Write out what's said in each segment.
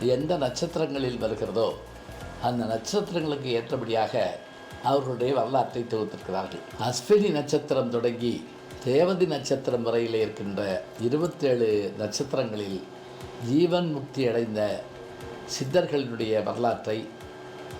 எந்த நட்சத்திரங்களில் வருகிறதோ அந்த நட்சத்திரங்களுக்கு ஏற்றபடியாக அவர்களுடைய வரலாற்றை தொகுத்திருக்கிறார்கள். அஸ்வினி நட்சத்திரம் தொடங்கி தேவதி நட்சத்திரம் வரையில் இருக்கின்ற இருபத்தேழு நட்சத்திரங்களில் ஜீவன் முக்தி அடைந்த சித்தர்களினுடைய வரலாற்றை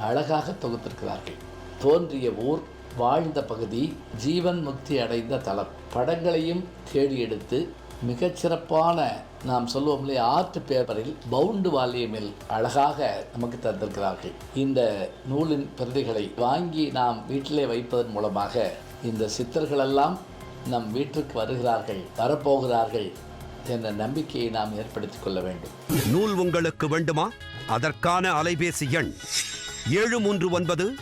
அழகாக தொகுத்திருக்கிறார்கள். தோன்றிய ஊர் வாழ்ந்த பகுதி ஜீவன் முக்தி அடைந்த தலம். படங்களையும் தேடி எடுத்து மிகச்சிறப்பான நாம் சொல்லுவோம் இல்லையா ஆர்ட் பேப்பரில் பவுண்டு வால்யூமில் அழகாக நமக்கு தந்திருக்கிறார்கள். இந்த நூலின் பிரதிகளை வாங்கி நாம் வீட்டிலே வைப்பதன் மூலமாக இந்த சித்தர்களெல்லாம் நம் வீட்டிற்கு வருகிறார்கள் வரப்போகிறார்கள் என்ற நம்பிக்கையை நாம் ஏற்படுத்திக் கொள்ள வேண்டும். நூல் உங்களுக்கு வேண்டுமா? அதற்கான அலைபேசி எண் ஏழு மூன்று ஒன்பது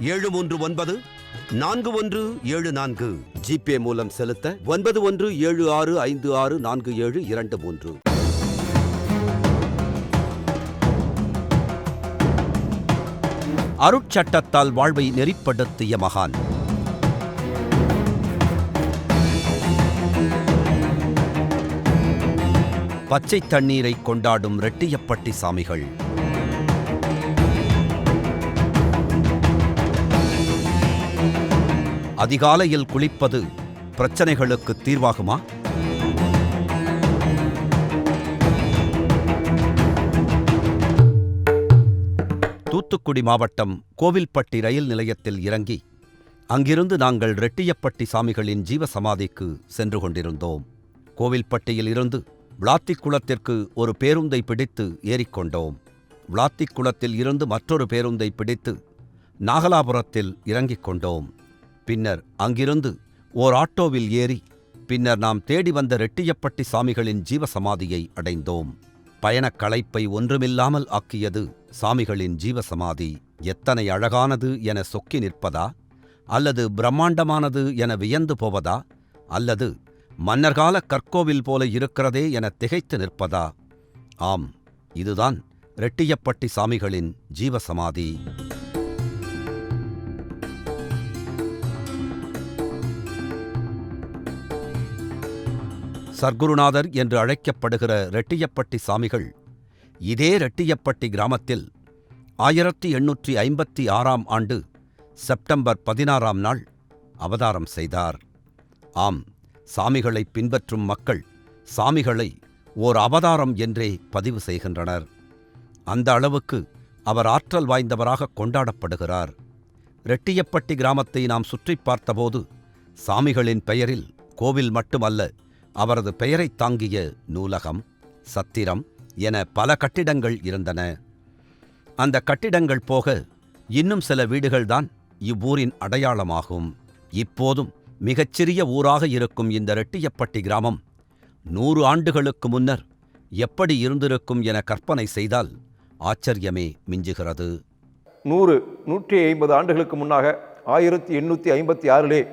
ஏழு மூன்று ஒன்பது நான்கு ஒன்று ஏழு நான்கு. ஜிபே மூலம் செலுத்த ஒன்பது ஒன்று ஏழு ஆறு ஐந்து ஆறு நான்கு ஏழு இரண்டு மூன்று. அருட்சட்டத்தால் வாழ்வை நெறிப்படுத்திய மகான். பச்சை தண்ணீரை கொண்டாடும் ரெட்டியப்பட்டி சாமிகள். அதிகாலையில் குளிப்பது பிரச்சனைகளுக்கு தீர்வாகுமா? தூத்துக்குடி மாவட்டம் கோவில்பட்டி ரயில் நிலையத்தில் இறங்கி அங்கிருந்து நாங்கள் ரெட்டியப்பட்டி சாமிகளின் ஜீவசமாதிக்கு சென்று கொண்டிருந்தோம். கோவில்பட்டியில் இருந்து விளாத்திக்குளத்திற்கு ஒரு பேருந்தை பிடித்து ஏறிக்கொண்டோம் விளாத்திக்குளத்தில் இருந்து மற்றொரு பேருந்தை பிடித்து நாகலாபுரத்தில் இறங்கிக் கொண்டோம். பின்னர் அங்கிருந்து ஓர் ஆட்டோவில் ஏறி பின்னர் நாம் தேடி வந்த ரெட்டியப்பட்டி சாமிகளின் ஜீவசமாதியை அடைந்தோம். பயணக் களைப்பை ஒன்றுமில்லாமல் ஆக்கியது சாமிகளின் ஜீவசமாதி. எத்தனை அழகானது என சொக்கி நிற்பதா? அல்லது பிரம்மாண்டமானது என வியந்து போவதா? அல்லது மன்னர்கால கற்கோவில் போல இருக்கிறதே என திகைத்து நிற்பதா? ஆம் இதுதான் ரெட்டியப்பட்டி சாமிகளின் ஜீவசமாதி. சர்க்குருநாதர் என்று அழைக்கப்படுகிற ரெட்டியப்பட்டி சாமிகள் இதே ரெட்டியப்பட்டி கிராமத்தில் ஆயிரத்தி எண்ணூற்றி ஐம்பத்தி ஆறாம் ஆண்டு செப்டம்பர் பதினாறாம் நாள் அவதாரம் செய்தார். ஆம் சாமிகளை பின்பற்றும் மக்கள் சாமிகளை ஓர் அவதாரம் என்றே பதிவு செய்கின்றனர். அந்த அளவுக்கு அவர் ஆற்றல் வாய்ந்தவராக கொண்டாடப்படுகிறார். ரெட்டியப்பட்டி கிராமத்தை நாம் சுற்றிப் பார்த்தபோது சாமிகளின் பெயரில் கோவில் மட்டுமல்ல அவரது பெயரைத் தாங்கிய நூலகம் சத்திரம் என பல கட்டிடங்கள் இருந்தன. அந்த கட்டிடங்கள் போக இன்னும் சில வீடுகள்தான் இவ்வூரின் அடையாளமாகும். இப்போதும் மிகச்சிறிய ஊராக இருக்கும் இந்த ரெட்டியப்பட்டி கிராமம் நூறு ஆண்டுகளுக்கு முன்னர் எப்படி இருந்திருக்கும் என கற்பனை செய்தால் ஆச்சரியமே மிஞ்சுகிறது. நூறு நூற்றி ஐம்பது ஆண்டுகளுக்கு முன்னாக ஆயிரத்தி எண்ணூற்றி ஐம்பத்தி ஆறிலே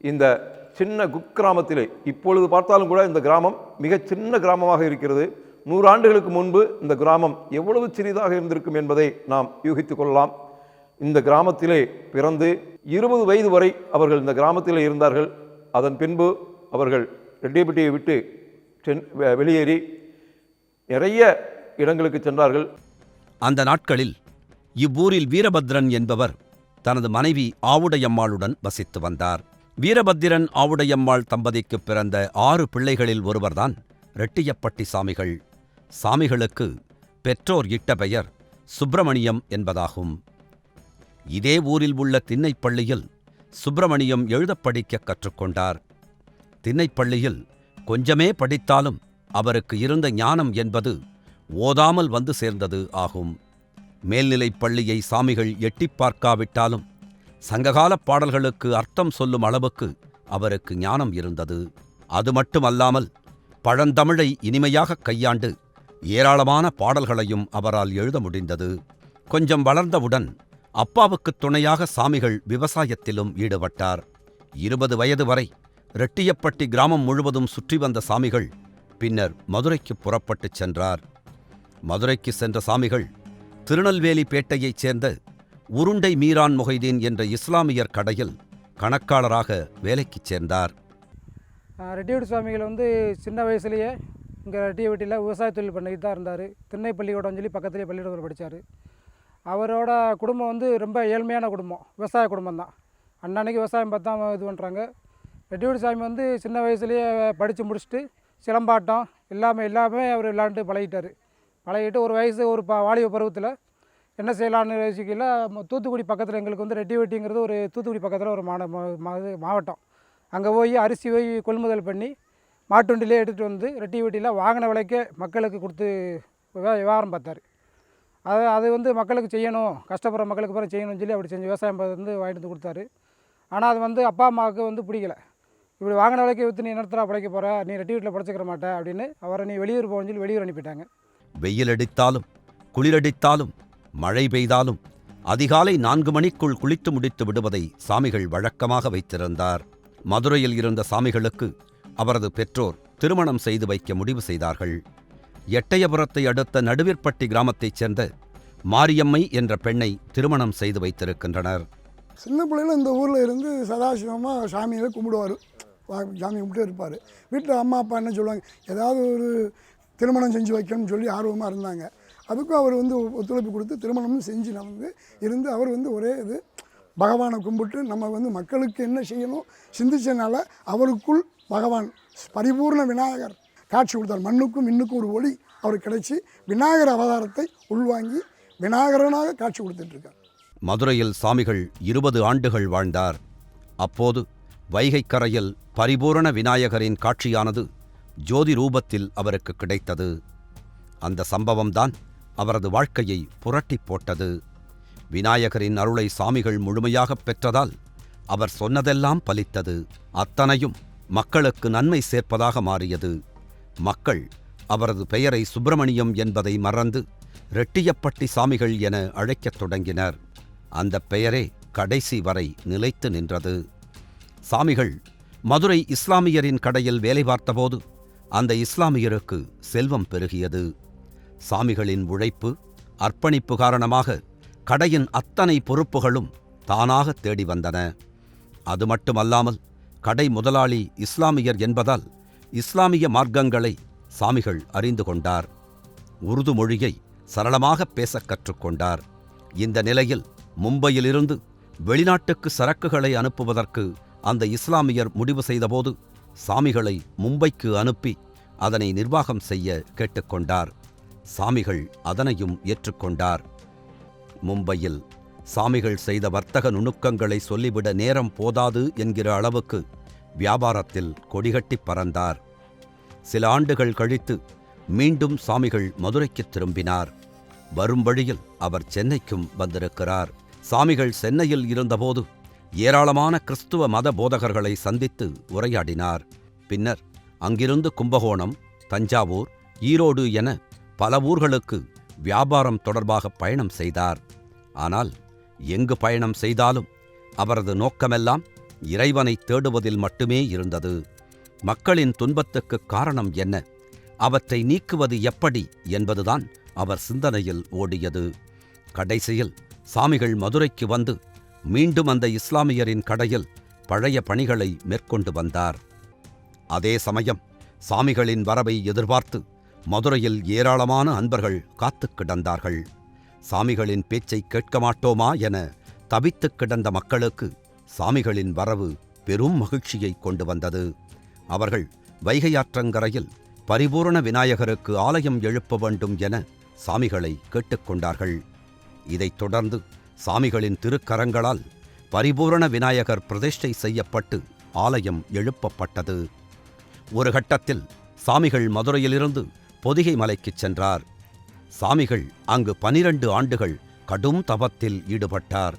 இந்த சின்ன குக்கிராமத்திலே. இப்பொழுது பார்த்தாலும் கூட இந்த கிராமம் மிக சின்ன கிராமமாக இருக்கிறது. நூறு ஆண்டுகளுக்கு முன்பு இந்த கிராமம் எவ்வளவு சிறிதாக இருந்திருக்கும் என்பதை நாம் யூகித்து கொள்ளலாம். இந்த கிராமத்திலே பிறந்து இருபது வயது வரை அவர்கள் இந்த கிராமத்திலே இருந்தார்கள். அதன் பின்பு அவர்கள் ரெட்டியப்பட்டியை விட்டு சென் வெளியேறி நிறைய இடங்களுக்கு சென்றார்கள். அந்த நாட்களில் இவ்வூரில் வீரபத்ரன் என்பவர் தனது மனைவி ஆவுடையம்மாளுடன் வசித்து வந்தார். வீரபத்திரன் ஆவுடையம்மாள் தம்பதிக்குப் பிறந்த ஆறு பிள்ளைகளில் ஒருவர்தான் ரெட்டியப்பட்டி சாமிகள். சாமிகளுக்கு பெற்றோர் இட்ட பெயர் சுப்பிரமணியம் என்பதாகும். இதே ஊரில் உள்ள திண்ணைப்பள்ளியில் சுப்பிரமணியம் எழுதப் படிக்கக் கற்றுக்கொண்டார். திண்ணைப்பள்ளியில் கொஞ்சமே படித்தாலும் அவருக்கு இருந்த ஞானம் என்பது ஓதாமல் வந்து சேர்ந்தது ஆகும். மேல்நிலைப் பள்ளியை சாமிகள் எட்டிப் பார்க்காவிட்டாலும் சங்ககாலப் பாடல்களுக்கு அர்த்தம் சொல்லும் அளவுக்கு அவருக்கு ஞானம் இருந்தது. அது மட்டுமல்லாமல் பழந்தமிழை இனிமையாகக் கையாண்டு ஏராளமான பாடல்களையும் அவரால் எழுத முடிந்தது. கொஞ்சம் வளர்ந்தவுடன் அப்பாவுக்கு துணையாக சாமிகள் விவசாயத்திலும் ஈடுபட்டார். இருபது வயது வரை ரெட்டியப்பட்டி கிராமம் முழுவதும் சுற்றி வந்த சாமிகள் பின்னர் மதுரைக்கு புறப்பட்டுச் சென்றார். மதுரைக்கு சென்ற சாமிகள் திருநெல்வேலி பேட்டையைச் சேர்ந்த உருண்டை மீரான் மொஹைதீன் என்ற இஸ்லாமியர் கடையில் கணக்காளராக வேலைக்கு சேர்ந்தார். ஆஹ் சுவாமிகள் வந்து சின்ன வயசுலேயே இங்கே ரெட்டியவட்டியில் விவசாய தொழில் பண்ணிட்டு தான் இருந்தார். திண்ணை பள்ளிக்கூடம் சொல்லி பக்கத்துலேயே பள்ளிக்கூடத்தில் படித்தார் அவரோட குடும்பம் வந்து ரொம்ப ஏழ்மையான குடும்பம். விவசாய குடும்பம் தான். அன்னன்னைக்கு விவசாயம் பார்த்தா இது பண்ணுறாங்க ரெட்டியோடி சாமி வந்து சின்ன வயசுலேயே படித்து முடிச்சுட்டு சிலம்பாட்டம் எல்லாமே எல்லாமே அவர் விளாண்டு பழகிட்டார். பழகிட்டு ஒரு வயசு ஒரு ப வாலிப பருவத்தில் என்ன செய்யலான்னு யோசிக்கல. தூத்துக்குடி பக்கத்தில் எங்களுக்கு வந்து ரெட்டிவெட்டிங்கிறது ஒரு தூத்துக்குடி பக்கத்தில் ஒரு மாட மா- மா- மாவட்டம். அங்கே போய் அரிசி போய் கொள்முதல் பண்ணி மாட்டுண்டிலே எடுத்துகிட்டு வந்து ரெட்டிவெட்டியில் வாங்கின விலைக்கே மக்களுக்கு கொடுத்து விவகாரம் பார்த்தார். பார்த்தாரு அது அது வந்து மக்களுக்கு செய்யணும் கஷ்டப்படுற மக்களுக்கு பிறகு செய்யணும்னு சொல்லி அப்படி செஞ்சு விவசாயம் வந்து வாங்கிட்டு வந்து கொடுத்தாரு. ஆனால் அது வந்து அப்பா அம்மாவுக்கு வந்து பிடிக்கல. இப்படி வாங்கின விலைக்கு விற்று நீ என்னத்தரா பிழைக்க போகிற நீ ரெட்டி வீட்டில் பிழைச்சிக்கிற மாட்டேன் அப்படின்னு அவரை நீ வெளியூர் போகணும்னு சொல்லி வெளியூர் அனுப்பிட்டாங்க. வெயில் அடித்தாலும் குளிரடித்தாலும் மழை பெய்தாலும் அதிகாலை நான்கு மணிக்குள் குளித்து முடித்து விடுவதை சாமிகள் வழக்கமாக வைத்திருந்தார். மதுரையில் இருந்த சாமிகளுக்கு அவரது பெற்றோர் திருமணம் செய்து வைக்க முடிவு செய்தார்கள். எட்டயபுரத்தை அடுத்த நடுவிற்பட்டி கிராமத்தைச் சேர்ந்த மாரியம்மை என்ற பெண்ணை திருமணம் செய்து வைத்திருக்கின்றனர். சின்ன பிள்ளையில இந்த ஊரில் இருந்து சதாசிவமாக சாமியை கும்பிடுவார். சாமி கும்பிட்டு இருப்பார். வீட்டில் அம்மா அப்பா என்ன சொல்லுவாங்க? ஏதாவது ஒரு திருமணம் செஞ்சு வைக்கணும்னு சொல்லி ஆர்வமாக இருந்தாங்க. அதுக்கும் அவர் வந்து ஒத்துழைப்பு கொடுத்து திருமணமும் செஞ்சு நான் வந்து இருந்து அவர் வந்து ஒரே இது பகவானை கும்பிட்டு நம்ம வந்து மக்களுக்கு என்ன செய்யணும் சிந்திச்சனால அவருக்குள் பகவான் பரிபூர்ண விநாயகர் காட்சி கொடுத்தார். மண்ணுக்கும் மின்னுக்கும் ஒரு ஒளி அவர் கிடைச்சி விநாயகர் அவதாரத்தை உள்வாங்கி விநாயகரனாக காட்சி கொடுத்துட்ருக்கார். மதுரையில் சாமிகள் இருபது ஆண்டுகள் வாழ்ந்தார். அப்போது வைகைக் கரையில் பரிபூரண விநாயகரின் காட்சியானது ஜோதி ரூபத்தில் அவருக்கு கிடைத்தது. அந்த சம்பவம்தான் அவரது வாழ்க்கையை புரட்டிப் போட்டது. விநாயகரின் அருளை சாமிகள் முழுமையாகப் பெற்றதால் அவர் சொன்னதெல்லாம் பலித்தது. அத்தனையும் மக்களுக்கு நன்மை சேர்ப்பதாக மாறியது. மக்கள் அவரது பெயரை சுப்பிரமணியம் என்பதை மறந்து ரெட்டியப்பட்டி சாமிகள் என அழைக்கத் தொடங்கினர். அந்த பெயரே கடைசி வரை நிலைத்து நின்றது. சாமிகள் மதுரை இஸ்லாமியரின் கடையில் வேலை பார்த்தபோது அந்த இஸ்லாமியருக்கு செல்வம் பெருகியது. சாமிகளின் உழைப்பு அர்ப்பணிப்பு காரணமாக கடையின் அத்தனை பொறுப்புகளும் தானாக தேடி வந்தன. அது மட்டுமல்லாமல் கடை முதலாளி இஸ்லாமியர் என்பதால் இஸ்லாமிய மார்க்கங்களை சாமிகள் அறிந்து கொண்டார். உருது மொழியை சரளமாக பேசக் கற்றுக்கொண்டார் இந்த நிலையில் மும்பையிலிருந்து வெளிநாட்டுக்கு சரக்குகளை அனுப்புவதற்கு அந்த இஸ்லாமியர் முடிவு செய்தபோது சாமிகளை மும்பைக்கு அனுப்பி அதனை நிர்வாகம் செய்ய கேட்டுக்கொண்டார் சாமிகள் அதனையும் ஏற்றுக்கொண்டார். மும்பையில் சாமிகள் செய்த வர்த்தக நுணுக்கங்களை சொல்லிவிட நேரம் போதாது என்கிற அளவுக்கு வியாபாரத்தில் கொடிகட்டிப் பறந்தார். சில ஆண்டுகள் கழித்து மீண்டும் சாமிகள் மதுரைக்குத் திரும்பினார். வரும் வழியில் அவர் சென்னைக்கும் வந்திருக்கிறார். சாமிகள் சென்னையில் இருந்தபோது ஏராளமான கிறிஸ்துவ மத போதகர்களை சந்தித்து உரையாடினார். பின்னர் அங்கிருந்து கும்பகோணம் தஞ்சாவூர் ஈரோடு என பல ஊர்களுக்கு வியாபாரம் தொடர்பாக பயணம் செய்தார். ஆனால் எங்கு பயணம் செய்தாலும் அவரது நோக்கமெல்லாம் இறைவனை தேடுவதில் மட்டுமே இருந்தது. மக்களின் துன்பத்துக்கு காரணம் என்ன? அவற்றை நீக்குவது எப்படி என்பதுதான் அவர் சிந்தனையில் ஓடியது. கடைசியில் சாமிகள் மதுரைக்கு வந்து மீண்டும் அந்த இஸ்லாமியரின் கடையில் பழைய பணிகளை மேற்கொண்டு வந்தார். அதே சமயம் சாமிகளின் வரவை எதிர்பார்த்து மதுரையில் ஏராளமான அன்பர்கள் காத்துக் கிடந்தார்கள். சாமிகளின் பேச்சை கேட்க மாட்டோமா என தவித்துக் கிடந்த மக்களுக்கு சாமிகளின் வரவு பெரும் மகிழ்ச்சியை கொண்டு வந்தது. அவர்கள் வைகையாற்றங்கரையில் பரிபூரண விநாயகருக்கு ஆலயம் எழுப்ப வேண்டும் என சாமிகளை கேட்டுக்கொண்டார்கள் இதைத் தொடர்ந்து சாமிகளின் திருக்கரங்களால் பரிபூரண விநாயகர் பிரதிஷ்டை செய்யப்பட்டு ஆலயம் எழுப்பப்பட்டது. ஒரு கட்டத்தில் சாமிகள் மதுரையிலிருந்து பொதிகை மலைக்குச் சென்றார். சாமிகள் அங்கு பனிரண்டு ஆண்டுகள் கடும் தவத்தில் ஈடுபட்டார்.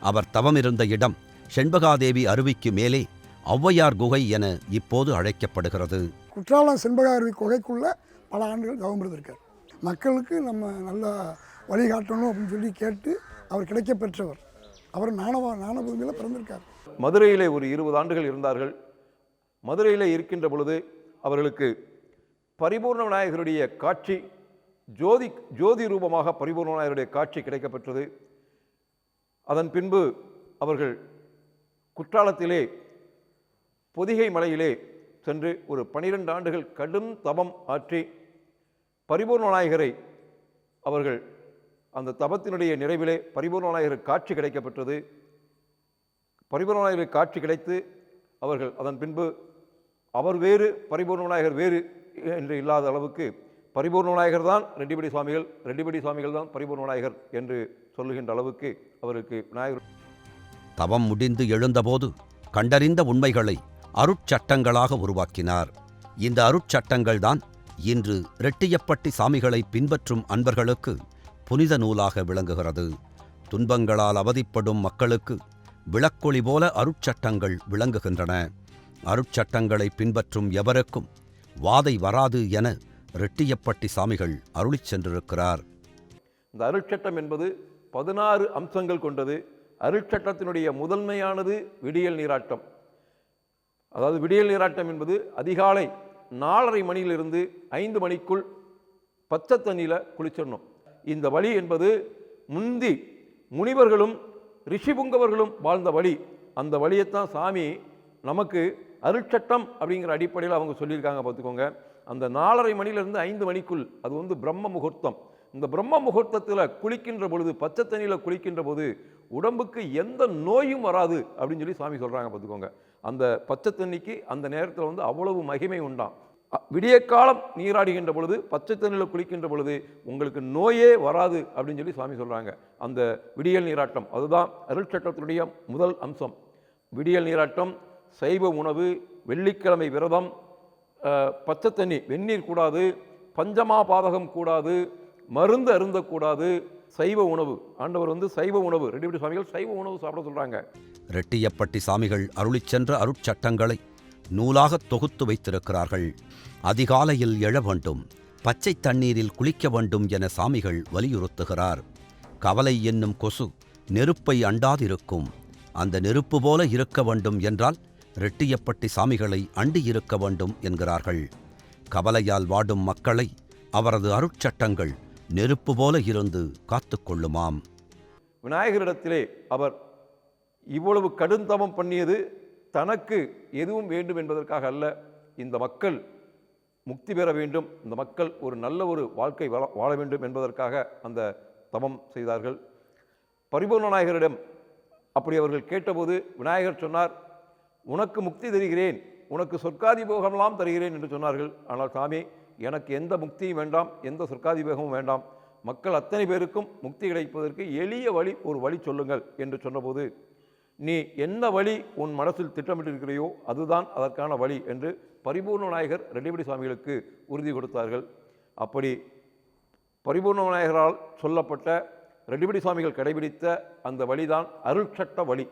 அவர் தவமிருந்த இடம் செண்பகாதேவி அருவிக்கு மேலே ஔவையார் குகை என இப்போது அழைக்கப்படுகிறது. குற்றாலம் செண்பகாருவி குகைக்குள்ளே பல ஆண்டுகள் தவம் இருந்திருக்கார் மக்களுக்கு நம்ம நல்லா வழிகாட்டணும் அப்படின்னு சொல்லி கேட்டு அவர் கிடைக்க பெற்றவர். அவர் நாணவ ஞானபூமியில் பிறந்திருக்கார். மதுரையிலே ஒரு இருபது ஆண்டுகள் இருந்தார்கள். மதுரையிலே இருக்கின்ற பொழுது அவர்களுக்கு பரிபூர்ண விநாயகருடைய காட்சி ஜோதி ஜோதி ரூபமாக பரிபூர்ண விநாயகருடைய காட்சி கிடைக்கப்பெற்றது. அதன் பின்பு அவர்கள் குற்றாலத்திலே பொதிகை மலையிலே சென்று ஒரு பனிரெண்டு ஆண்டுகள் கடும் தபம் ஆற்றி பரிபூர்ண விநாயகரை அவர்கள் அந்த தபத்தினுடைய நிறைவிலே பரிபூர்ண விநாயகர் காட்சி கிடைக்கப்பெற்றது. பரிபூர்ண விநாயகர் காட்சி கிடைத்து அவர்கள் அதன் பின்பு அவர் வேறு பரிபூர்ண விநாயகர் வேறு என்று இல்லாத அளவுக்கு பரிபூர்ண விநாயகர் தான் ரெட்டிபடி சுவாமிகள் ரெட்டிபடி சுவாமிகள் தான் பரிபூர்ண விநாயகர் என்று சொல்லுகின்ற அளவுக்கு அவருக்கு விநாயகர் தவம் முடிந்து எழுந்தபோது கண்டறிந்த உண்மைகளை அருட்சட்டங்களாக உருவாக்கினார். இந்த அருட்சட்டங்கள் தான் இன்று ரெட்டியப்பட்டி சாமிகளை பின்பற்றும் அன்பர்களுக்கு புனித நூலாக விளங்குகிறது. துன்பங்களால் அவதிப்படும் மக்களுக்கு விளக்கொளி போல அருட்சட்டங்கள் விளங்குகின்றன. அருட்சட்டங்களை பின்பற்றும் எவருக்கும் வாதை வராது என ரெட்டியப்பட்டி சாமிகள் அருளிச் சென்றிருக்கிறார். இந்த அருட்சட்டம் என்பது பதினாறு அம்சங்கள் கொண்டது. அருட்சட்டத்தினுடைய முதன்மையானது விடியல் நீராட்டம். அதாவது விடியல் நீராட்டம் என்பது அதிகாலை நாலரை மணியிலிருந்து ஐந்து மணிக்குள் பச்சை தண்ணியில் குளிச்சிடணும். இந்த வழி என்பது முந்தி முனிவர்களும் ரிஷிபுங்கவர்களும் வாழ்ந்த வழி. அந்த வழியைத்தான் சாமி நமக்கு அருட்சட்டம் அப்படிங்கிற அடிப்படையில் அவங்க சொல்லியிருக்காங்க பார்த்துக்கோங்க. அந்த நாலரை மணியிலிருந்து ஐந்து மணிக்குள் அது வந்து பிரம்ம முகூர்த்தம். இந்த பிரம்ம முகூர்த்தத்தில் குளிக்கின்ற பொழுது பச்சை தண்ணியில் குளிக்கின்ற போது உடம்புக்கு எந்த நோயும் வராது அப்படின்னு சொல்லி சாமி சொல்கிறாங்க பார்த்துக்கோங்க. அந்த பச்சை தண்ணிக்கு அந்த நேரத்தில் வந்து அவ்வளவு மகிமை உண்டாம். அ- விடிய காலம் நீராடுகின்ற பொழுது பச்சை தண்ணியில் குளிக்கின்ற பொழுது உங்களுக்கு நோயே வராது அப்படின்னு சொல்லி சாமி சொல்கிறாங்க அந்த விடியல் நீராட்டம் அதுதான் அருள் சட்டத்தினுடைய முதல் அம்சம். விடியல் நீராட்டம் சைவ உணவு வெள்ளிக்கிழமை விரதம் பச்சை தண்ணி வெந்நீர் கூடாது பஞ்சமா பாதகம் கூடாது மருந்து அருந்தக்கூடாது சைவ உணவு. ஆண்டவர் வந்து சைவ உணவு. ரெட்டிபடி சுவாமிகள் சைவ உணவு சாப்பிட சொல்கிறாங்க ரெட்டியப்பட்டி சாமிகள் அருளிச் சென்ற அருட்சட்டங்களை நூலாகத் தொகுத்து வைத்திருக்கிறார்கள். அதிகாலையில் எழ வேண்டும் பச்சை தண்ணீரில் குளிக்க வேண்டும் என சாமிகள் வலியுறுத்துகிறார். கவலை என்னும் கொசு நெருப்பை அண்டாதிருக்கும். அந்த நெருப்பு போல இருக்க வேண்டும் என்றால் ரெட்டியப்பட்டி சாமிகளை அண்டியிருக்க வேண்டும் என்கிறார்கள். கவலையால் வாடும் மக்களை அவரது அருட்சட்டங்கள் நெருப்பு போல இருந்து காத்துக்கொள்ளுமாம் விநாயகரிடத்திலே அவர் இவ்வளவு கடுந்தவம் பண்ணியது தனக்கு எதுவும் வேண்டும் என்பதற்காக அல்ல. இந்த மக்கள் முக்தி பெற வேண்டும். இந்த மக்கள் ஒரு நல்ல ஒரு வாழ்க்கை வாழ வாழ வேண்டும் என்பதற்காக அந்த தவம் செய்தார்கள். பரிபூர்ண நாயகரிடம் அப்படி அவர்கள் கேட்டபோது விநாயகர் சொன்னார் உனக்கு முக்தி தருகிறேன் உனக்கு சொர்க்காதி போகமெல்லாம் தருகிறேன் என்று சொன்னார்கள். ஆனால் சாமி எனக்கு எந்த முக்தியும் வேண்டாம் எந்த சொர்க்காதி போகமும் வேண்டாம். மக்கள் அத்தனை பேருக்கும் முக்தி கிடைப்பதற்கு எளிய வழி ஒரு வழி சொல்லுங்கள் என்று சொன்னபோது நீ என்ன வழி உன் மனசில் திட்டமிட்டிருக்கிறையோ அதுதான் அதற்கான வழி என்று பரிபூர்ண விநாயகர் ரெட்டிபடி சுவாமிகளுக்கு உறுதி கொடுத்தார்கள். அப்படி பரிபூர்ண விநாயகரால் சொல்லப்பட்ட ரெட்டிபடி சுவாமிகள் கடைபிடித்த அந்த வழிதான் அருள்சட்ட வழி.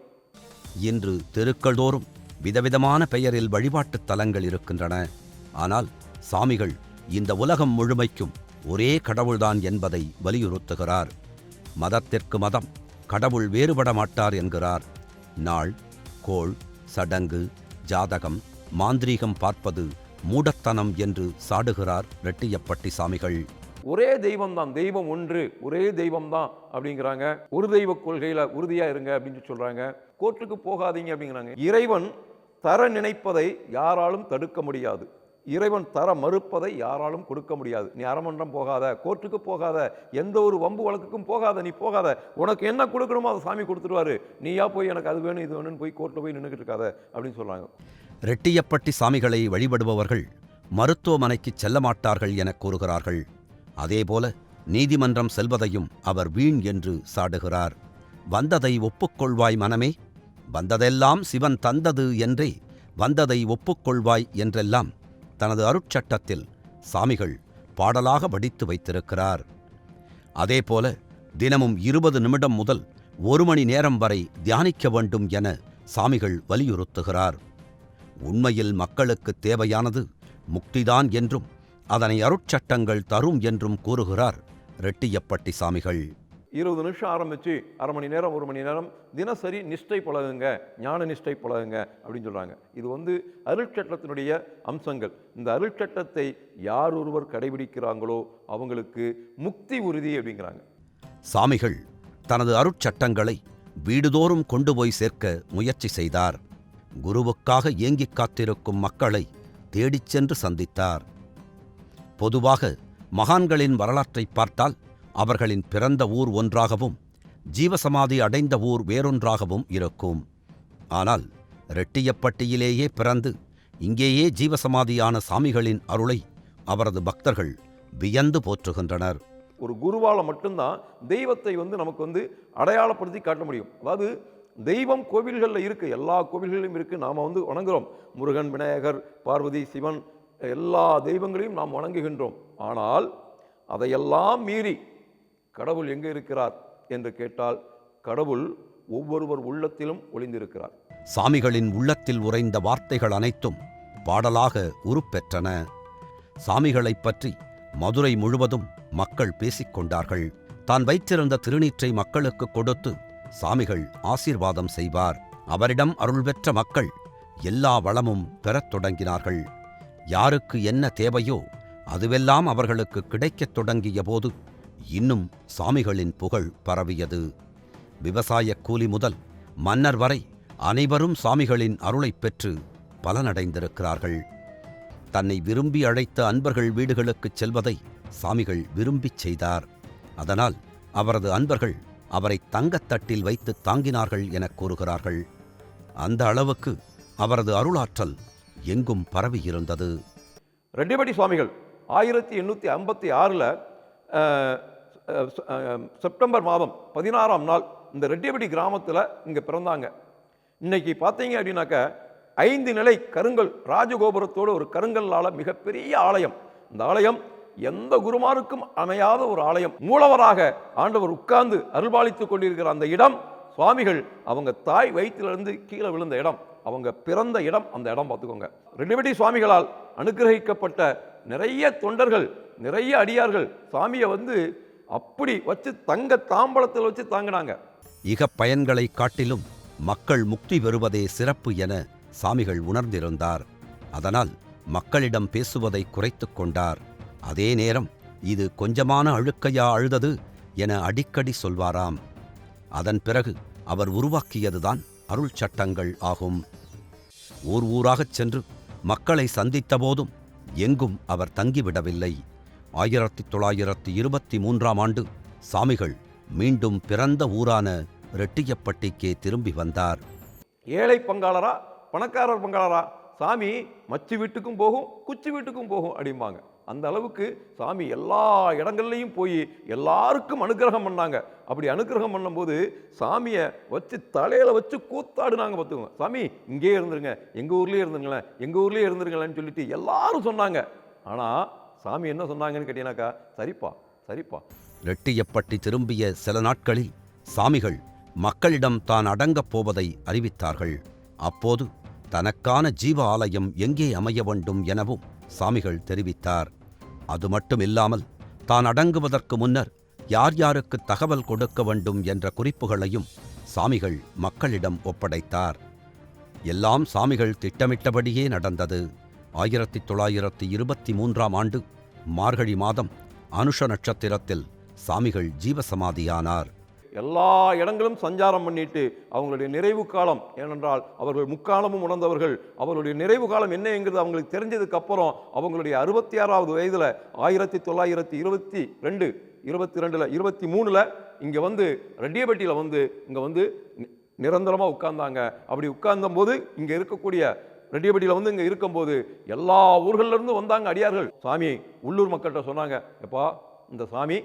இன்று தெருக்கள் தோறும் விதவிதமான பெயரில் வழிபாட்டுத் தலங்கள் இருக்கின்றன. ஆனால் சாமிகள் இந்த உலகம் முழுமைக்கும் ஒரே கடவுள்தான் என்பதை வலியுறுத்துகிறார். மதத்திற்கு மதம் கடவுள் வேறுபட மாட்டார் என்கிறார். நாள் கோள் சடங்கு ஜாதகம் மாந்திரீகம் பார்ப்பது மூடத்தனம் என்று சாடுகிறார் ரெட்டியப்பட்டி சாமிகள். ஒரே தெய்வம் தான் தெய்வம் ஒன்று ஒரே தெய்வம் தான் அப்படிங்கிறாங்க. ஒரு தெய்வ கொள்கையில் உறுதியாக இருங்க அப்படின்னு சொல்கிறாங்க கோர்ட்டுக்கு போகாதீங்க அப்படிங்கிறாங்க. இறைவன் தர நினைப்பதை யாராலும் தடுக்க முடியாது. இறைவன் தர மறுப்பதை யாராலும் கொடுக்க முடியாது. நீ அறமன்றம் போகாத கோர்ட்டுக்கு போகாத எந்த ஒரு வம்பு வழக்குக்கும் போகாத நீ போகாத. உனக்கு என்ன கொடுக்கணுமோ அதை சாமி கொடுத்துருவாரு. நீயா போய் எனக்கு அது வேணும் இது வேணும்னு போய் கோர்ட்டில் போய் நின்றுக்கிட்டு இருக்காத அப்படின்னு சொல்கிறாங்க ரெட்டியப்பட்டி சாமிகளை வழிபடுபவர்கள் மருத்துவமனைக்குச் செல்ல மாட்டார்கள் எனக் கூறுகிறார்கள். அதேபோல நீதிமன்றம் செல்வதையும் அவர் வீண் என்று சாடுகிறார். வந்ததை ஒப்புக்கொள்வாய் மனமே வந்ததெல்லாம் சிவன் தந்தது என்றே வந்ததை ஒப்புக்கொள்வாய் என்றெல்லாம் தனது அருட்சட்டத்தில் சாமிகள் பாடலாக வடித்து வைத்திருக்கிறார். அதேபோல தினமும் இருபது நிமிடம் முதல் ஒரு மணி நேரம் வரை தியானிக்க வேண்டும் என சாமிகள் வலியுறுத்துகிறார். உண்மையில் மக்களுக்கு தேவையானது முக்திதான் என்றும் அதனை அருட்சட்டங்கள் தரும் என்றும் கூறுகிறார் ரெட்டியப்பட்டி சாமிகள். இருபது நிமிஷம் ஆரம்பித்து அரை மணி நேரம் ஒரு மணி நேரம் தினசரி நிஷ்டை பழகுங்க ஞான நிஷ்டை பழகுங்க அப்படின்னு சொல்கிறாங்க இது வந்து அருட்சட்டத்தினுடைய அம்சங்கள். இந்த அருட்சட்டத்தை யார் ஒருவர் கடைபிடிக்கிறாங்களோ அவங்களுக்கு முக்தி உறுதி அப்படிங்கிறாங்க. சாமிகள் தனது அருட்சட்டங்களை வீடுதோறும் கொண்டு போய் சேர்க்க முயற்சி செய்தார். குருவுக்காக ஏங்கிக் காத்திருக்கும் மக்களை தேடிச் சென்று சந்தித்தார். பொதுவாக மகான்களின் வரலாற்றை பார்த்தால் அவர்களின் பிறந்த ஊர் ஒன்றாகவும் ஜீவசமாதி அடைந்த ஊர் வேறொன்றாகவும் இருக்கும். ஆனால் ரெட்டியப்பட்டியிலேயே பிறந்து இங்கேயே ஜீவசமாதியான சாமிகளின் அருளை அவரது பக்தர்கள் வியந்து போற்றுகின்றனர். ஒரு குருவால் மட்டும்தான் தெய்வத்தை வந்து நமக்கு வந்து அடையாளப்படுத்தி காட்ட முடியும். அதாவது தெய்வம் கோவில்களில் இருக்குது எல்லா கோவில்களிலும் இருக்குது நாம் வந்து வணங்குகிறோம் முருகன் விநாயகர் பார்வதி சிவன் எல்லா தெய்வங்களையும் நாம் வணங்குகின்றோம். ஆனால் அதையெல்லாம் மீறி கடவுள் எங்கே இருக்கிறார் என்று கேட்டால் கடவுள் ஒவ்வொருவர் உள்ளத்திலும் ஒளிந்திருக்கிறார். சாமிகளின் உள்ளத்தில் உறைந்த வார்த்தைகள் அனைத்தும் பாடலாக உருப்பெற்றன. சாமிகளைப் பற்றி மதுரை முழுவதும் மக்கள் பேசிக் கொண்டார்கள். தான் வைத்திருந்த திருநீற்றை மக்களுக்கு கொடுத்து சாமிகள் ஆசீர்வாதம் செய்வார். அவரிடம் அருள் பெற்ற மக்கள் எல்லா வளமும் பெறத் தொடங்கினார்கள். யாருக்கு என்ன தேவையோ அதுவெல்லாம் அவர்களுக்கு கிடைக்கத் தொடங்கிய போது இன்னும் சாமிகளின் புகழ் பரவியது. விவசாய கூலி முதல் மன்னர் வரை அனைவரும் சாமிகளின் அருளைப் பெற்று பலனடைந்திருக்கிறார்கள். தன்னை விரும்பி அழைத்த அன்பர்கள் வீடுகளுக்குச் செல்வதை சாமிகள் விரும்பிச் செய்தார். அதனால் அவரது அன்பர்கள் அவரை தங்கத்தட்டில் வைத்து தாங்கினார்கள் எனக் கூறுகிறார்கள். அந்த அளவுக்கு அவரது அருளாற்றல் எங்கும் பரவியிருந்தது. ரெட்டிப்பட்டி சுவாமிகள். ஆயிரத்தி எண்ணூற்றி ஐம்பத்தி ஆறில் செப்டம்பர் மாதம் பதினாறாம் நாள் இந்த ரெட்டியபடி கிராமத்தில் இங்கே பிறந்தாங்க. இன்னைக்கு பார்த்தீங்க அப்படின்னாக்க ஐந்து நிலை கருங்கல் ராஜகோபுரத்தோடு ஒரு கருங்கல்லால் மிகப்பெரிய ஆலயம். இந்த ஆலயம் எந்த குருமாருக்கும் அமையாத ஒரு ஆலயம். மூலவராக ஆண்டவர் உட்கார்ந்து அருள்பாலித்து கொண்டிருக்கிற அந்த இடம் சுவாமிகள் அவங்க தாய் வயிற்றிலிருந்து கீழே விழுந்த இடம் அவங்க பிறந்த இடம் அந்த இடம் பார்த்துக்கோங்க ரெண்டுபடி சுவாமிகளால் அனுக்கிரகிக்கப்பட்ட நிறைய தொண்டர்கள் நிறைய அடியார்கள் சாமியை வந்து அப்படி வச்சு தங்க தாம்பலத்தில் வச்சு தாங்கினாங்க. இக பயன்களை காட்டிலும் மக்கள் முக்தி பெறுவதே சிறப்பு என சாமிகள் உணர்ந்திருந்தார். அதனால் மக்களிடம் பேசுவதை குறைத்துக் கொண்டார். அதே நேரம் இது கொஞ்சமான அழுக்கையா அழுதது என அடிக்கடி சொல்வாராம். அதன் பிறகு அவர் உருவாக்கியதுதான் அருள் சட்டங்கள் ஆகும். ஊர் ஊராகச் சென்று மக்களை சந்தித்தபோதும் எங்கும் அவர் தங்கிவிடவில்லை. ஆயிரத்தி தொள்ளாயிரத்தி இருபத்தி மூன்றாம் ஆண்டு சாமிகள் மீண்டும் பிறந்த ஊரான ரெட்டியப்பட்டிக்கே திரும்பி வந்தார். ஏழை பங்காளரா பணக்காரர் பங்காளரா சாமி மச்சு வீட்டுக்கும் போகும் குச்சி வீட்டுக்கும் போகும் அப்படிம்பாங்க. அந்த அளவுக்கு சாமி எல்லா இடங்கள்லையும் போய் எல்லாருக்கும் அனுக்கிரகம் பண்ணாங்க. அப்படி அனுக்கிரகம் பண்ணும்போது சாமியை வச்சு தலையில் வச்சு கூத்தாடுனாங்க பார்த்துக்கோங்க. சாமி இங்கேயே இருந்துருங்க எங்கள் ஊர்லேயே இருந்துருங்களேன் எங்கள் ஊர்லேயே இருந்துருங்களேன்னு சொல்லிட்டு எல்லாரும் சொன்னாங்க. ஆனால் சாமி என்ன சொன்னாங்கன்னு கேட்டீங்கன்னாக்கா சரிப்பா சரிப்பா. ரெட்டியப்பட்டி திரும்பிய சில நாட்களில் சாமிகள் மக்களிடம் தான் அடங்கப் போவதை அறிவித்தார்கள். அப்போது தனக்கான ஜீவ ஆலயம் எங்கே அமைய வேண்டும் எனவும் சாமிகள் தெரிவித்தார். அது மட்டும் இல்லாமல் தான் அடங்குவதற்கு முன்னர் யார் யாருக்கு தகவல் கொடுக்க வேண்டும் என்ற குறிப்புகளையும் சாமிகள் மக்களிடம் ஒப்படைத்தார். எல்லாம் சாமிகள் திட்டமிட்டபடியே நடந்தது. ஆயிரத்தி தொள்ளாயிரத்தி இருபத்தி மூன்றாம் ஆண்டு மார்கழி மாதம் அனுஷ நட்சத்திரத்தில் சாமிகள் ஜீவசமாதியானார். எல்லா இடங்களும் சஞ்சாரம் பண்ணிட்டு அவங்களுடைய நிறைவு காலம் ஏனென்றால் அவர்கள் முக்காலமும் உணர்ந்தவர்கள். அவர்களுடைய நிறைவு காலம் என்னங்கிறது அவங்களுக்கு தெரிஞ்சதுக்கு அப்புறம் அவங்களுடைய அறுபத்தி ஆறாவது வயதில் ஆயிரத்தி தொள்ளாயிரத்தி இருபத்தி ரெண்டு இருபத்தி ரெண்டில் இருபத்தி மூணில் இங்கே வந்து ரெட்டியப்பட்டியில் வந்து இங்கே வந்து நிரந்தரமாக உட்கார்ந்தாங்க. அப்படி உட்கார்ந்தபோது இங்கே இருக்கக்கூடிய ரெட்டியப்பட்டியில் வந்து இங்கே இருக்கும்போது எல்லா ஊர்கள்லேருந்து வந்தாங்க அடியார்கள். சாமி உள்ளூர் மக்கள்கிட்ட சொன்னாங்க எப்பா இந்த சாமி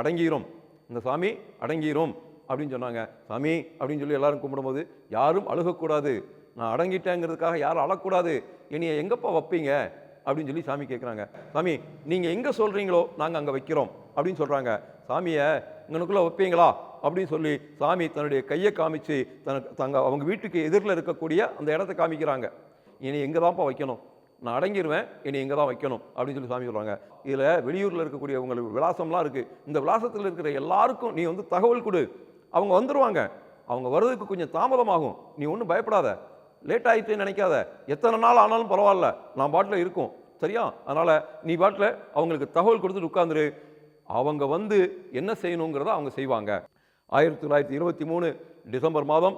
அடங்கிரும் இந்த சாமி அடங்கிரும் அப்படின்னு சொன்னாங்க. சாமி அப்படின்னு சொல்லி எல்லாரும் கும்பிடும்போது யாரும் அழுகக்கூடாது நான் அடங்கிட்டேங்கிறதுக்காக யாரும் அழக்கூடாது என்னையை எங்கப்பா வைப்பீங்க? அப்படின்னு சொல்லி சாமி கேட்குறாங்க சாமி நீங்கள் எங்கே சொல்கிறீங்களோ நாங்கள் அங்கே வைக்கிறோம் அப்படின்னு சொல்கிறாங்க சாமியை இங்கனுக்குள்ளே வைப்பீங்களா? அப்படின்னு சொல்லி சாமி தன்னுடைய கையை காமிச்சு தனக்கு தங்க அவங்க வீட்டுக்கு எதிரில் இருக்கக்கூடிய அந்த இடத்த காமிக்கிறாங்க. இனி எங்கே தான்ப்பா வைக்கணும்? நான் அடங்கிடுவேன் இனி எங்கே தான் வைக்கணும்? அப்படின்னு சொல்லி சாமி சொல்கிறாங்க இதில் வெளியூரில் இருக்கக்கூடிய உங்களுக்கு விலாசம்லாம் இருக்குது இந்த விலாசத்தில் இருக்கிற எல்லாருக்கும் நீ வந்து தகவல் கொடு. அவங்க வந்துடுவாங்க அவங்க வர்றதுக்கு கொஞ்சம் தாமதமாகும். நீ ஒன்றும் பயப்படாத. லேட் ஆயிடுச்சுன்னு நினைக்காத. எத்தனை நாள் ஆனாலும் பரவாயில்ல. நான் பாட்டில் இருக்கும். சரியா? அதனால் நீ பாட்டில் அவங்களுக்கு தகவல் கொடுத்துட்டு உட்காந்துரு. அவங்க வந்து என்ன செய்யணுங்கிறத அவங்க செய்வாங்க. ஆயிரத்தி தொள்ளாயிரத்தி இருபத்தி மூணு டிசம்பர் மாதம்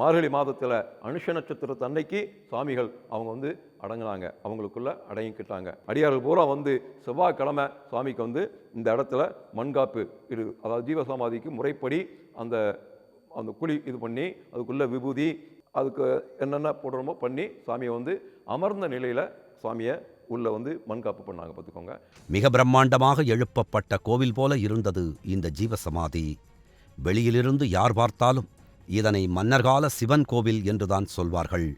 மார்கழி மாதத்தில் அனுஷ நட்சத்திரத்து அன்னைக்கு சுவாமிகள் அவங்க வந்து அடங்குனாங்க. அவங்களுக்குள்ளே அடங்கிக்கிட்டாங்க. அடியார்கள் பூரா வந்து செவ்வாய்க்கிழமை சுவாமிக்கு வந்து இந்த இடத்துல மண்காப்பு இரு அதாவது ஜீவசமாதிக்கு முறைப்படி அந்த அந்த குழி இது பண்ணி அதுக்குள்ளே விபூதி அதுக்கு என்னென்ன போடுறோமோ பண்ணி சாமியை வந்து அமர்ந்த நிலையில் சுவாமியை உள்ளே வந்து மண்காப்பு பண்ணாங்க பார்த்துக்கோங்க. மிக பிரம்மாண்டமாக எழுப்பப்பட்ட கோவில் போல இருந்தது இந்த ஜீவசமாதி. வெளியிலிருந்து யார் பார்த்தாலும் இதனை மன்னர்கால சிவன் கோவில் என்றுதான் சொல்வார்கள்.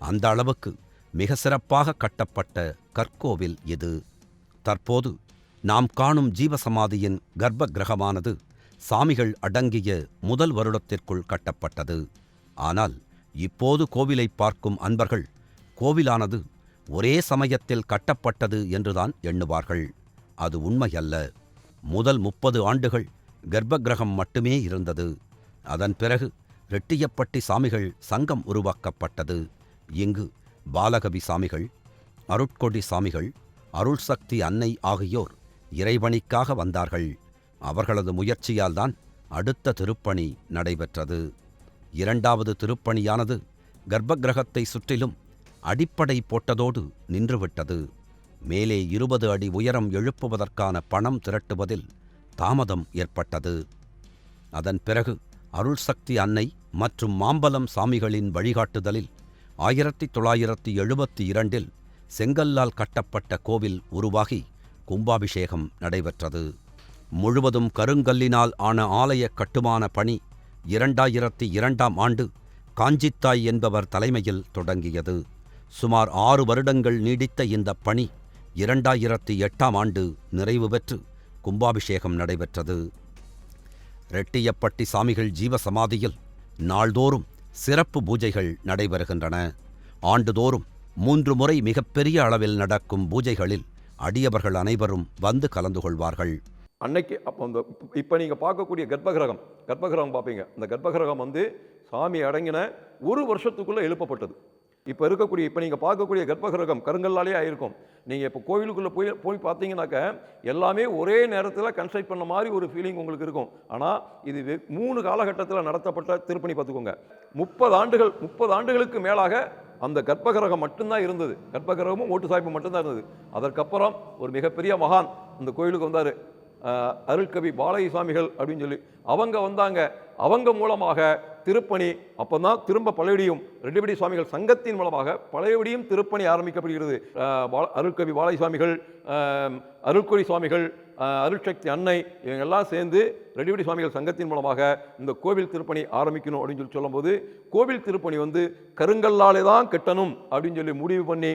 அந்த அளவுக்கு மிக சிறப்பாக கட்டப்பட்ட கற்கோவில் இது. தற்போது நாம் காணும் ஜீவசமாதியின் கர்ப்ப கிரகமானது சாமிகள் அடங்கிய முதல் வருடத்திற்குள் கட்டப்பட்டது. ஆனால் இப்போது கோவிலை பார்க்கும் அன்பர்கள் கோவிலானது ஒரே சமயத்தில் கட்டப்பட்டது என்றுதான் எண்ணுவார்கள். அது உண்மையல்ல. முதல் முப்பது ஆண்டுகள் கர்ப்பகிரகம் மட்டுமே இருந்தது. அதன் பிறகு ரெட்டியப்பட்டி சாமிகள் சங்கம் உருவாக்கப்பட்டது. இங்கு பாலகவி சாமிகள் அருட்கொடி சாமிகள் அருள் சக்தி அன்னை ஆகியோர் இறைவணிக்காக வந்தார்கள். அவர்களது முயற்சியால்தான் அடுத்த திருப்பணி நடைபெற்றது. இரண்டாவது திருப்பணியானது கர்ப்பகிரகத்தை சுற்றிலும் அடிப்படை போட்டதோடு நின்றுவிட்டது. மேலே இருபது அடி உயரம் எழுப்புவதற்கான பணம் திரட்டுவதில் தாமதம் ஏற்பட்டது. அதன் பிறகு அருள் சக்தி அன்னை மற்றும் மாம்பலம் சாமிகளின் வழிகாட்டுதலில் ஆயிரத்தி தொள்ளாயிரத்தி எழுபத்தி இரண்டில் செங்கல்லால் கட்டப்பட்ட கோவில் உருவாகி கும்பாபிஷேகம் நடைபெற்றது. முழுவதும் கருங்கல்லினால் ஆன ஆலய கட்டுமான பணி இரண்டாயிரத்தி இரண்டாம் ஆண்டு காஞ்சித்தாய் என்பவர் தலைமையில் தொடங்கியது. சுமார் ஆறு வருடங்கள் நீடித்த இந்த பணி இரண்டாயிரத்தி எட்டாம் ஆண்டு நிறைவு பெற்று கும்பாபிஷேகம் நடைபெற்றது. ரெட்டியப்பட்டி சாமிகள் ஜீவசமாதியில் நாள்தோறும் சிறப்பு பூஜைகள் நடைபெறுகின்றன. ஆண்டுதோறும் மூன்று முறை மிகப்பெரிய அளவில் நடக்கும் பூஜைகளில் அடியவர்கள் அனைவரும் வந்து கலந்து கொள்வார்கள். அன்னைக்கு அப்போ அந்த இப்போ நீங்கள் பார்க்கக்கூடிய கர்ப்பகிரகம் கர்ப்பகிரகம் பார்ப்பீங்க. அந்த கர்ப்பகிரகம் வந்து சாமி அடங்கின ஒரு வருஷத்துக்குள்ளே எழுப்பப்பட்டது. இப்போ இருக்கக்கூடிய இப்போ நீங்கள் பார்க்கக்கூடிய கர்ப்பகிரகம் கருங்கல்லாலே ஆயிருக்கும். நீங்கள் இப்போ கோவிலுக்குள்ளே போய் போய் பார்த்தீங்கன்னாக்க எல்லாமே ஒரே நேரத்தில் கன்ஸ்ட்ரக்ட் பண்ண மாதிரி ஒரு ஃபீலிங் உங்களுக்கு இருக்கும். ஆனால் இது வெ- மூணு காலகட்டத்தில் நடத்தப்பட்ட திருப்பணி பார்த்துக்கோங்க. முப்பது ஆண்டுகள் முப்பது ஆண்டுகளுக்கு மேலாக அந்த கர்ப்பகிரகம் மட்டும்தான் இருந்தது. கர்ப்பகிரகமும் ஓட்டு சாய்ப்பு மட்டும்தான் இருந்தது. அதற்கப்புறம் ஒரு மிகப்பெரிய மகான் இந்த கோயிலுக்கு வந்தார். அருள்கவி பாலகி சுவாமிகள் அப்படின்னு சொல்லி. அவங்க வந்தாங்க. அவங்க மூலமாக திருப்பணி அப்போ தான் திரும்ப பழையடியும் ரெட்டிபடி சுவாமிகள் சங்கத்தின் மூலமாக பழையபடியும் திருப்பணி ஆரம்பிக்கப்படுகிறது. அருள்கவி பாலகி சுவாமிகள் அருள்கொடி சுவாமிகள் அஹ், அருட்சக்தி அன்னை இவங்க எல்லாம் சேர்ந்து ரெட்டிபடி சுவாமிகள் சங்கத்தின் மூலமாக இந்த கோவில் திருப்பணி ஆரம்பிக்கணும் அப்படின்னு சொல்லி சொல்லும்போது கோவில் திருப்பணி வந்து கருங்கல்லாலே தான் கட்டணும் அப்படின்னு சொல்லி முடிவு பண்ணி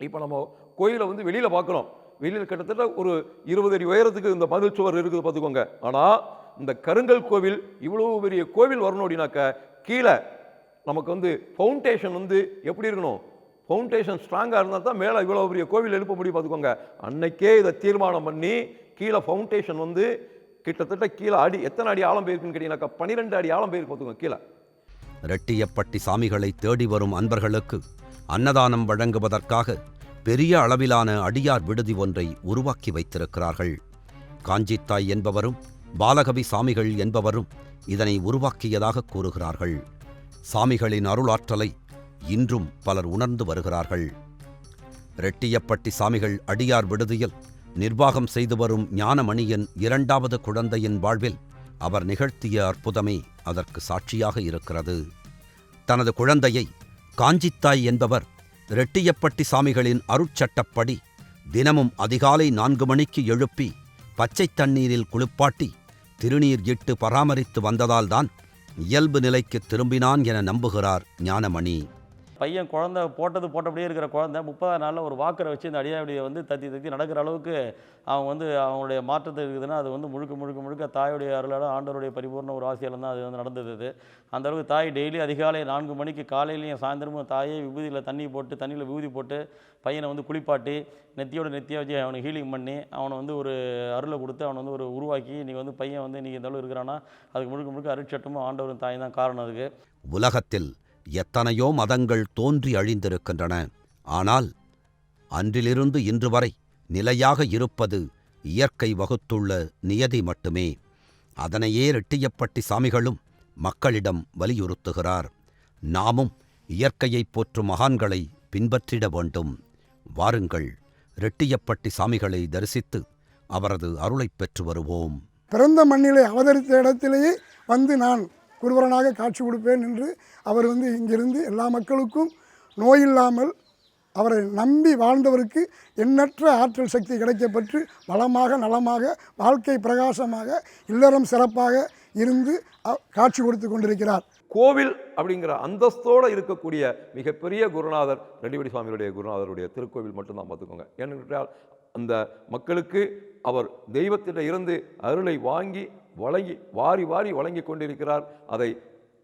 இப்போ நம்ம கோயிலை வந்து வெளியில் பார்க்குறோம் வெளியில் கிட்டத்தட்ட ஒரு இருபது அடி உயரத்துக்கு இந்த மதில் சுவர் இருக்குது பார்த்துக்கோங்க. ஆனால் இந்த கருங்கல் கோவில் இவ்வளோ பெரிய கோவில் வரணும் அப்படின்னாக்க கீழே நமக்கு வந்து ஃபவுண்டேஷன் வந்து எப்படி இருக்கணும்? ஃபவுண்டேஷன் ஸ்ட்ராங்காக இருந்தால் தான் மேலே இவ்வளோ பெரிய கோவில் எழுப்ப முடியும் பார்த்துக்கோங்க. அன்னைக்கே இதை தீர்மானம் பண்ணி கீழே ஃபவுண்டேஷன் வந்து கிட்டத்தட்ட கீழே அடி எத்தனை அடி ஆழம் போயிருக்குன்னு கேட்டீங்கன்னாக்கா பன்னிரெண்டு அடி ஆழம் போயிருக்கு பார்த்துக்கோங்க கீழே. ரெட்டியப்பட்டி சாமிகளை தேடி வரும் அன்பர்களுக்கு அன்னதானம் வழங்குவதற்காக பெரிய அளவிலான அடியார் விடுதி ஒன்றை உருவாக்கி வைத்திருக்கிறார்கள். காஞ்சித்தாய் என்பவரும் பாலகவி சாமிகள் என்பவரும் இதனை உருவாக்கியதாக கூறுகிறார்கள். சாமிகளின் அருளாற்றலை இன்றும் பலர் உணர்ந்து வருகிறார்கள். ரெட்டியப்பட்டி சாமிகள் அடியார் விடுதியில் நிர்வாகம் செய்து வரும் ஞானமணியின் இரண்டாவது குழந்தையின் வாழ்வில் அவர் நிகழ்த்திய அற்புதமே அதற்கு சாட்சியாக இருக்கிறது. தனது குழந்தையை காஞ்சித்தாய் என்பவர் ரெட்டியப்பட்டி சாமிகளின் அருட்சட்டப்படி தினமும் அதிகாலை நான்கு மணிக்கு எழுப்பி பச்சை தண்ணீரில் குளிப்பாட்டி திருநீர் இட்டு பராமரித்து வந்ததால்தான் இயல்பு நிலைக்கு திரும்பினான் என நம்புகிறார் ஞானமணி. பையன் குழந்தை போட்டது போட்டபடியே இருக்கிற குழந்தை முப்பதாம் நாளில் ஒரு வாக்கரை வச்சு இந்த அடியாவடியை வந்து தத்தி தத்தி நடக்கிற அளவுக்கு அவன் வந்து அவனுடைய மாற்றத்தை இருக்குதுன்னா அது வந்து முழுக்க முழுக்க முழுக்க தாயுடைய அருளால் ஆண்டவருடைய பரிபூர்ண ஒரு ஆசையில் தான் அது வந்து நடந்தது அந்த அளவுக்கு தாய் டெய்லி அதிகாலை நான்கு மணிக்கு காலையிலையும் சாயந்தரமும் தாயே விபூதியில் தண்ணி போட்டு தண்ணியில் விபூதி போட்டு பையனை வந்து குளிப்பாட்டி நெத்தியோட நெத்தியை வச்சு அவனை ஹீலிங் பண்ணி அவனை வந்து ஒரு அருளை கொடுத்து அவனை வந்து ஒரு உருவாக்கி இன்றைக்கி வந்து பையன் வந்து இன்றைக்கி இந்த அளவு இருக்கிறான்னா அதுக்கு முழுக்க முழுக்க அருட்சட்டமும் ஆண்டவரும் தாய் தான் காரணம் அதுக்கு. உலகத்தில் எத்தனையோ மதங்கள் தோன்றி அழிந்திருக்கின்றன. ஆனால் அன்றிலிருந்து இன்று வரை நிலையாக இருப்பது இயற்கை வகுத்துள்ள நியதி மட்டுமே. அதனையே ரெட்டியப்பட்டி சாமிகளும் மக்களிடம் வலியுறுத்துகிறார். நாமும் இயற்கையைப் போற்றும் மகான்களை பின்பற்றிட வேண்டும். வாருங்கள் ரெட்டியப்பட்டி சாமிகளை தரிசித்து அவரது அருளைப் பெற்று வருவோம். பிறந்த மண்ணிலே அவதரித்த இடத்திலேயே வந்து நான் குருவரனாக காட்சி கொடுப்பேன் என்று அவர் வந்து இங்கிருந்து எல்லா மக்களுக்கும் நோயில்லாமல் அவரை நம்பி வாழ்ந்தவருக்கு எண்ணற்ற ஆற்றல் சக்தி கிடைக்கப்பெற்று வளமாக நலமாக வாழ்க்கை பிரகாசமாக இல்லறம் சிறப்பாக இருந்து காட்சி கொடுத்து கொண்டிருக்கிறார். கோவில் அப்படிங்கிற அந்தஸ்தோடு இருக்கக்கூடிய மிகப்பெரிய குருநாதர் ரெடிவடி சுவாமியுடைய குருநாதருடைய திருக்கோவில் மட்டும்தான் பார்த்துக்கோங்க. ஏனென்றால் அந்த மக்களுக்கு அவர் தெய்வத்திட்ட இருந்து அருளை வாங்கி வழங்கி வாரி வாரி வழங்கி கொண்டிருக்கிறார். அதை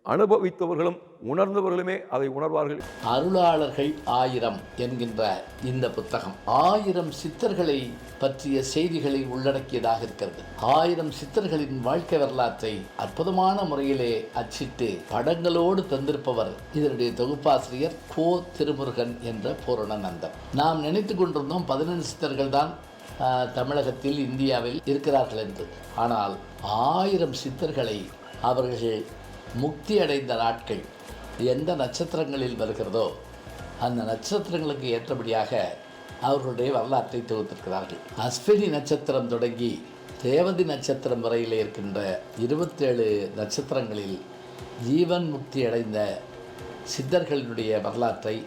அனுபவித்தவர்களும் உணர்ந்தவர்களுமே அதை உணர்வார்கள். அருளாளர்கள் ஆயிரம் என்கின்ற இந்த புத்தகம் ஆயிரம் சித்தர்களை பற்றிய செய்திகளை உள்ளடக்கியதாக இருக்கிறது. ஆயிரம் சித்தர்களின் வாழ்க்கை வரலாற்றை அற்புதமான முறையிலே அச்சிட்டு படங்களோடு தந்திருப்பவர் இதனுடைய தொகுப்பாசிரியர் கோ திருமுருகன் என்ற பூரணநந்தன் நாம் நினைத்து கொண்டிருந்தோம் பதினெண்டு சித்தர்கள் தான் தமிழகத்தில் இந்தியாவில் இருக்கிறார்கள் என்று. ஆனால் ஆயிரம் சித்தர்களை அவர்கள் முக்தி அடைந்த நாட்கள் எந்த நட்சத்திரங்களில் வருகிறதோ அந்த நட்சத்திரங்களுக்கு ஏற்றபடியாக அவர்களுடைய வரலாற்றை தொகுத்திருக்கிறார்கள். அஸ்வினி நட்சத்திரம் தொடங்கி தேவதி நட்சத்திரம் வரையில் இருக்கின்ற இருபத்தேழு நட்சத்திரங்களில் ஜீவன் முக்தி அடைந்த சித்தர்களினுடைய வரலாற்றை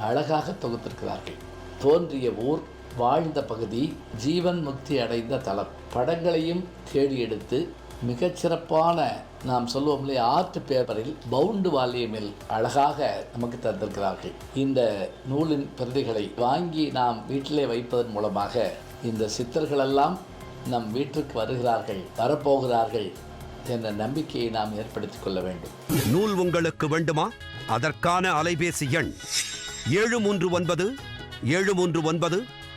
அழகாக தொகுத்திருக்கிறார்கள். தோன்றிய ஊர் வாழ்ந்த பகுதி ஜீவன் முக்தி அடைந்த தலம். படங்களையும் தேடி எடுத்து மிகச்சிறப்பான நாம் சொல்லுவோம் இல்லையா ஆர்ட் பேப்பரில் பவுண்டு வால்யூமில் அழகாக நமக்கு தந்திருக்கிறார்கள். இந்த நூலின் பிரதிகளை வாங்கி நாம் வீட்டிலே வைப்பதன் மூலமாக இந்த சித்தர்களெல்லாம் நம் வீட்டிற்கு வருகிறார்கள் வரப்போகிறார்கள் என்ற நம்பிக்கையை நாம் ஏற்படுத்திக் கொள்ள வேண்டும். நூல் உங்களுக்கு வேண்டுமா? அதற்கான அலைபேசி எண் ஏழு மூன்று ஒன்பது ஏழு மூன்று ஒன்பது